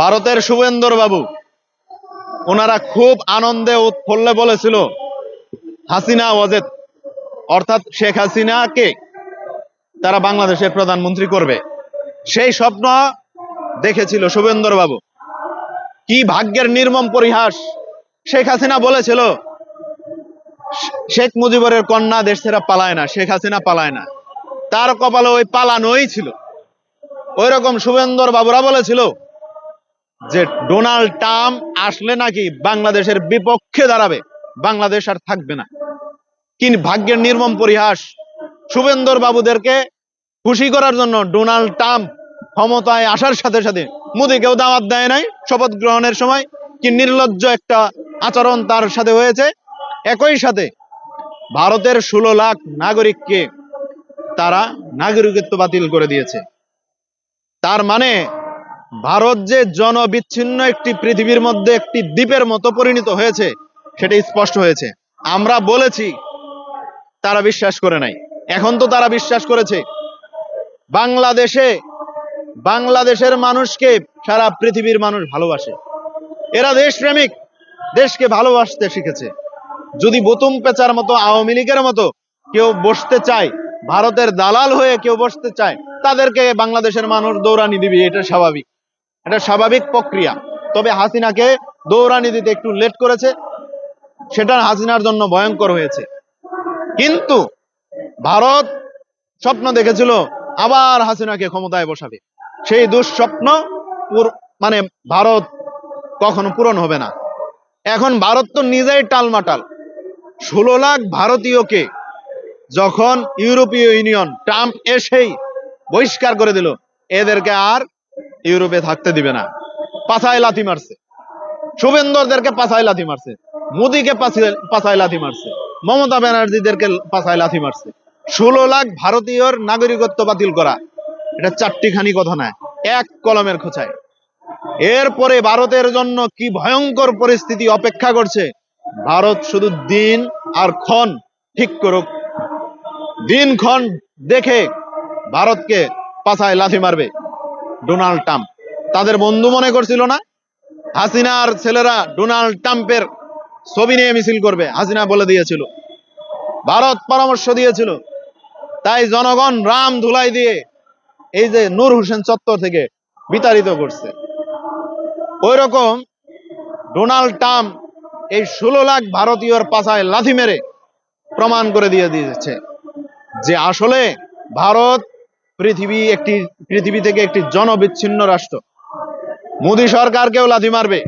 ভারতের শুভেন্দর বাবু, ওনারা খুব আনন্দে উৎফুল্লে বলেছিল, হাসিনা ওয়াজেদ, অর্থাৎ শেখ হাসিনাকে তারা বাংলাদেশের প্রধানমন্ত্রী করবে। সেই স্বপ্ন দেখেছিল শুভেন্দর বাবু। কি ভাগ্যের নির্মম পরিহাস। শেখ হাসিনা বলেছিল, শেখ মুজিবুরের কন্যা দেশ ছেড়ে পালায় না, শেখ হাসিনা পালায় না। তার কপালে ওই পালানোই ছিল। ওই রকম শুভেন্দর বাবুরা বলেছিল যে ডোনাল্ড ট্রাম্প আসলে নাকি বাংলাদেশের বিপক্ষে দাঁড়াবে, বাংলাদেশ আর থাকবে না। কি ভাগ্যের নির্মম পরিহাস। শুভেন্দর বাবুদেরকে খুশি করার জন্য ডোনাল্ড ট্রাম্প ক্ষমতায় আসার সাথে সাথে মোদীকেও দাওয়াত দেয় নাই। শপথ গ্রহণের সময় কি নির্লজ্জ একটা আচরণ তার সাথে হয়েছে। একই সাথে ভারতের ষোলো লাখ নাগরিককে তারা নাগরিকত্ব বাতিল করে দিয়েছে। তার মানে ভারত যে জনবিচ্ছিন্ন একটি পৃথিবীর মধ্যে একটি দ্বীপের মতো পরিণত হয়েছে, সেটা স্পষ্ট হয়েছে। আমরা বলেছি, তারা বিশ্বাস করে নাই। এখন তো তারা বিশ্বাস করেছে। বাংলাদেশে, বাংলাদেশের মানুষকে সারা পৃথিবীর মানুষ ভালোবাসে। এরা দেশপ্রেমিক, দেশকে ভালোবাসতে শিখেছে। যদি বোতুম পেচার মতো, আওয়ামী লীগের মতো কেউ বসতে চায়, ভারতের দালাল হয়ে কেউ বসতে চায়, তাদেরকে বাংলাদেশের মানুষ দৌড়ানি দিবি, এটা স্বাভাবিক। এটা স্বাভাবিক প্রক্রিয়া। তবে হাসিনাকে দৌড়ানি দিতে একটু লেট করেছে। সেটা হাসিনার জন্য ভয়ঙ্কর হয়েছে। কিন্তু ভারত স্বপ্ন দেখেছিল, আবার হাসিনাকে ক্ষমতায় বসাবে। সেই দুঃস্বপ্ন মানে ভারত কখনো পূরণ হবে না। এখন ভারত তো নিজেই টালমাটাল। ষোলো লাখ ভারতীয়কে যখন ইউরোপীয় ইউনিয়ন ট্রাম্প এসেই বহিষ্কার করে দিল, এদেরকে আর ইউরোপে থাকতে দিবে না। পাছায় লাথি মারছে। শুভেন্দরদেরকে পাছায় লাথি মারছে। মোদীকে পাছায়- লাথি মারছে। মমতা ব্যানার্জিদেরকে পাছায় লাথি মারছে। ষোলো লাখ ভারতীয়র নাগরিকত্ব বাতিল করা। এটা চারটিখানি কথা নয়, এক কলমের খোঁচায়। এরপরে ভারতের জন্য কি ভয়ঙ্কর পরিস্থিতি অপেক্ষা করছে? ভারত শুধু দিন আর ক্ষণ ঠিক করুক। দিন ক্ষণ দেখে ভারতকে পাছায় লাথি মারবে। Donald Trump. তাদের বন্ধু মনে করছিল না? হাসিনার ছেলেরা ডোনাল্ড ট্রাম্পের ছবি নিয়ে মিছিল করবে, হাসিনা বলে দিয়েছিল। ভারত পরামর্শ দিয়েছিল। তাই জনগণ রাম ধুলাই দিয়ে এই যে নূর হোসেন চত্বর থেকে বিতাড়িত করছে। ওই রকম ডোনাল্ড ট্রাম্প এই ষোলো লাখ ভারতীয়র পাছায় লাথি মেরে প্রমাণ করে দিয়ে দিয়েছে যে আসলে ভারত পৃথিবী একটি, পৃথিবী থেকে একটি জনবিচ্ছিন্ন রাষ্ট্র। মোদী সরকারকেও লাথি মারবে।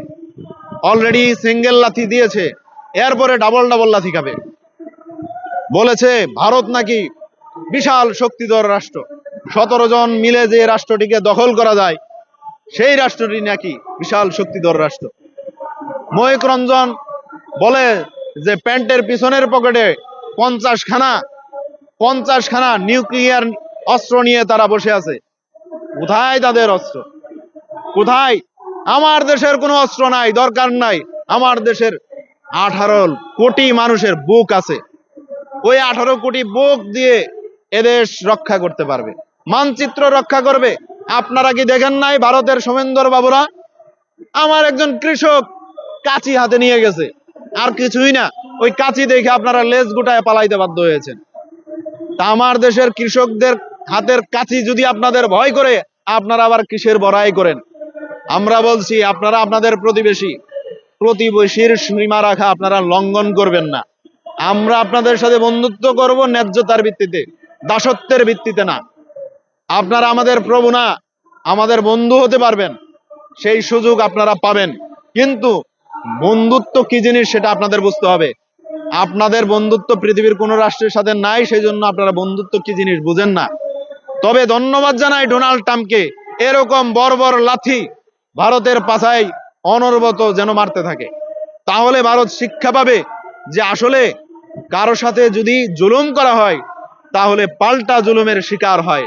অলরেডি সিঙ্গেল লাথি দিয়েছে। এরপরে ডাবল ডাবল লাথি খাবে। বলেছে, ভারত নাকি বিশাল শক্তিধর রাষ্ট্র। সতেরো জন মিলে যে রাষ্ট্রটিকে দখল করা যায়, সেই রাষ্ট্রটি নাকি বিশাল শক্তিধর রাষ্ট্র। ময়ূক রঞ্জন বলে যে, প্যান্টের পিছনের পকেটে পঞ্চাশ খানা পঞ্চাশ খানা নিউক্লিয়ার অস্ত্র নিয়ে তারা বসে আছে। কোথায় তাদের অস্ত্র? কোথায়? আমার দেশের কোনো অস্ত্র নাই, দরকার নাই। আমার দেশের আঠারো কোটি মানুষের বুক আছে। ওই আঠারো কোটি বুক দিয়ে এদেশ রক্ষা করতে পারবে। মানচিত্র রক্ষা করবে। আপনারা কি দেখেন নাই ভারতের সোমেন্দর বাবুরা? আমার একজন কৃষক কাঁচি হাতে নিয়ে গেছে। আর কিছুই না, ওই কাঁচি দেখে আপনারা লেজ গুটায় পালাইতে বাধ্য হয়েছেন। তা আমার দেশের কৃষকদের হাতের কাঁচি যদি আপনাদের ভয় করে, আপনারা আবার কিসের বড়াই করেন? আমরা বলছি, আপনারা আপনাদের প্রতিবেশী। প্রতিবেশীর সীমা রাখা আপনারা লঙ্ঘন করবেন না। আমরা আপনাদের সাথে বন্ধুত্ব করব ন্যায্যতার ভিত্তিতে, দাসত্বের ভিত্তিতে না। আপনারা আমাদের প্রভু না, আমাদের বন্ধু হতে পারবেন। সেই সুযোগ আপনারা পাবেন। কিন্তু বন্ধুত্ব কি জিনিস সেটা আপনাদের বুঝতে হবে। আপনাদের বন্ধুত্ব পৃথিবীর কোন রাষ্ট্রের সাথে নাই সেই জন্য আপনারা বন্ধুত্ব কি জিনিস বুঝেন না। তবে ধন্যবাদ জানাই ডোনাল্ড ট্রাম্পকে। এরকম বর্বর লাথি ভারতের পাশায় অনর্বত যেন মারতে থাকে। তাহলে ভারত শিক্ষা পাবে যে আসলে কারও সাথে যদি জুলুম করা হয়, তাহলে পাল্টা জুলুমের শিকার হয়।